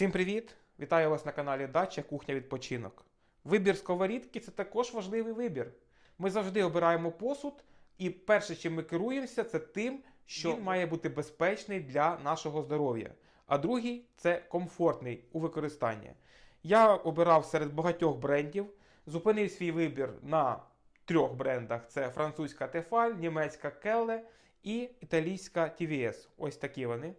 Всім привіт! Вітаю вас на каналі Дача Кухня Відпочинок. Вибір сковорідки це також важливий вибір. Ми завжди обираємо посуд, і перше, чим ми керуємося, це тим, що він має бути безпечний для нашого здоров'я. А другий це комфортний у використанні. Я обирав серед багатьох брендів, зупинив свій вибір на трьох брендах: це французька Tefal, німецька Kelle і італійська TVS. Ось такі вони.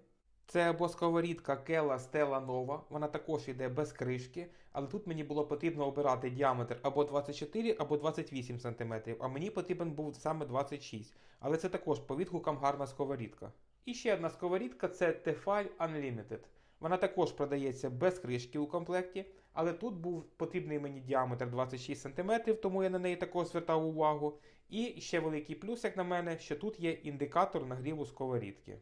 Це або сковорідка Kella Stella Nova, вона також йде без кришки, але тут мені було потрібно обирати діаметр або 24, або 28 см, а мені потрібен був саме 26 Але це також по відгукам гарна сковорідка. І ще одна сковорідка це Tefal Unlimited. Вона також продається без кришки у комплекті, але тут був потрібний мені діаметр 26 см, тому я на неї також звертав увагу. І ще великий плюс, як на мене, що тут є індикатор нагріву сковорідки.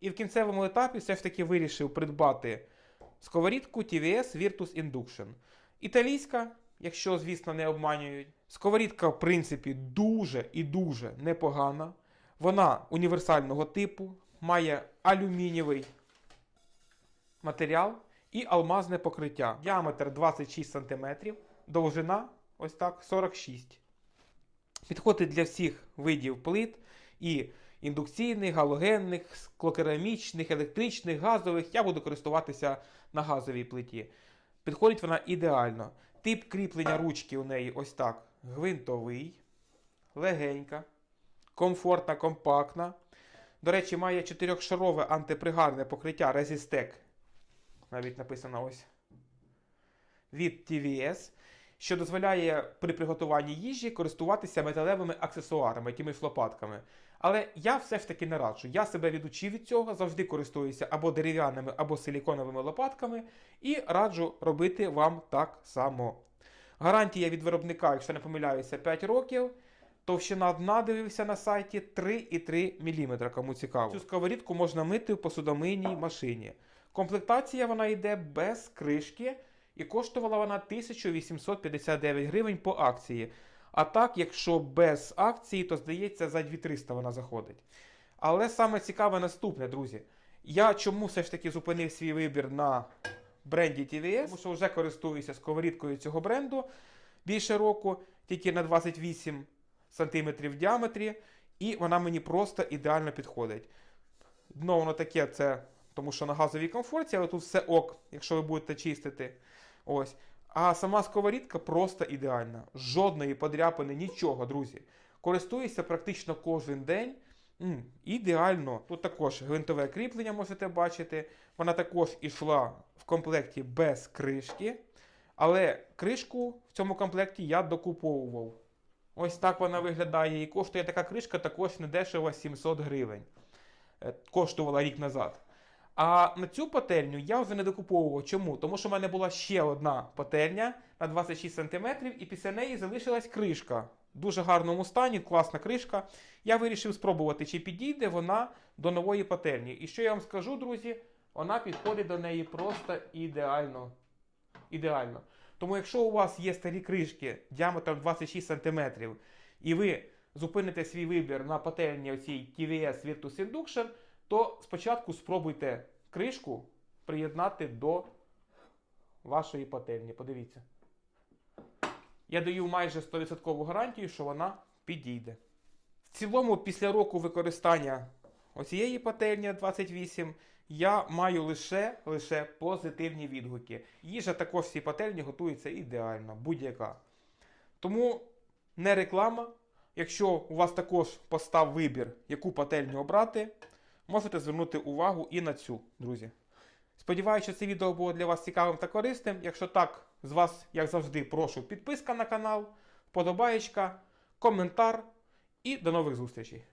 І в кінцевому етапі все ж таки вирішив придбати сковорідку TVS Virtus Induction. Італійська, якщо, звісно, не обманюють. Сковорідка, в принципі, дуже і дуже непогана. Вона універсального типу, має алюмінієвий матеріал і алмазне покриття. Діаметр 26 см, довжина ось так 46 Підходить для всіх видів плит і індукційних, галогенних, склокерамічних, електричних, газових. Я буду користуватися на газовій плиті. Підходить вона ідеально. Тип кріплення ручки у неї ось так: гвинтовий, легенька, комфортна, компактна. До речі, має чотирьохшарове антипригарне покриття Resistec. Навіть написано ось від TVS, що дозволяє при приготуванні їжі користуватися металевими аксесуарами, якимись лопатками. Але я все ж таки не раджу. Я себе відучив від цього, завжди користуюся або дерев'яними, або силіконовими лопатками, і раджу робити вам так само. Гарантія від виробника, якщо не помиляюся, 5 років. Товщина дна дивився на сайті 3,3 мм, кому цікаво. Цю сковорідку можна мити в посудомийній машині. Комплектація вона йде без кришки і коштувала вона 1859 гривень по акції. А так, якщо без акції, то здається за 2300 вона заходить. Але саме цікаве наступне, друзі. Я чому все ж таки зупинив свій вибір на бренді TVS, тому що вже користуюся сковорідкою цього бренду більше року, тільки на 28 см в діаметрі, і вона мені просто ідеально підходить. Дно воно таке, це тому що на газовій комфорті, але тут все ок, якщо ви будете чистити. Ось. А сама сковорідка просто ідеальна. Жодної подряпини, нічого, друзі. Користуюся практично кожен день. Ідеально. Тут також гвинтове кріплення можете бачити. Вона також ішла в комплекті без кришки. Але кришку в цьому комплекті я докуповував. Ось так вона виглядає. І коштує така кришка також недешево 700 гривень. Е, Коштувала рік назад. А на цю пательню я вже не докуповував. Чому? Тому що в мене була ще одна пательня на 26 см, і після неї залишилась кришка. В дуже гарному стані, класна кришка. Я вирішив спробувати, чи підійде вона до нової пательні. І що я вам скажу, друзі, вона підходить до неї просто ідеально. Ідеально. Тому, якщо у вас є старі кришки діаметром 26 см, і ви зупините свій вибір на пательні оцій TVS Virtus Induction, то спочатку спробуйте кришку приєднати до вашої пательні. Подивіться. Я даю майже 100% гарантію, що вона підійде. В цілому, після року використання оцієї пательні 28 я маю лише, лише позитивні відгуки. Їжа також в цій пательні готується ідеально, будь-яка. Тому не реклама. Якщо у вас також постав вибір, яку пательню обрати, можете звернути увагу і на цю, друзі. Сподіваюся, що це відео було для вас цікавим та корисним. Якщо так, з вас, як завжди, прошу підписка на канал, вподобаєчка, коментар і до нових зустрічей.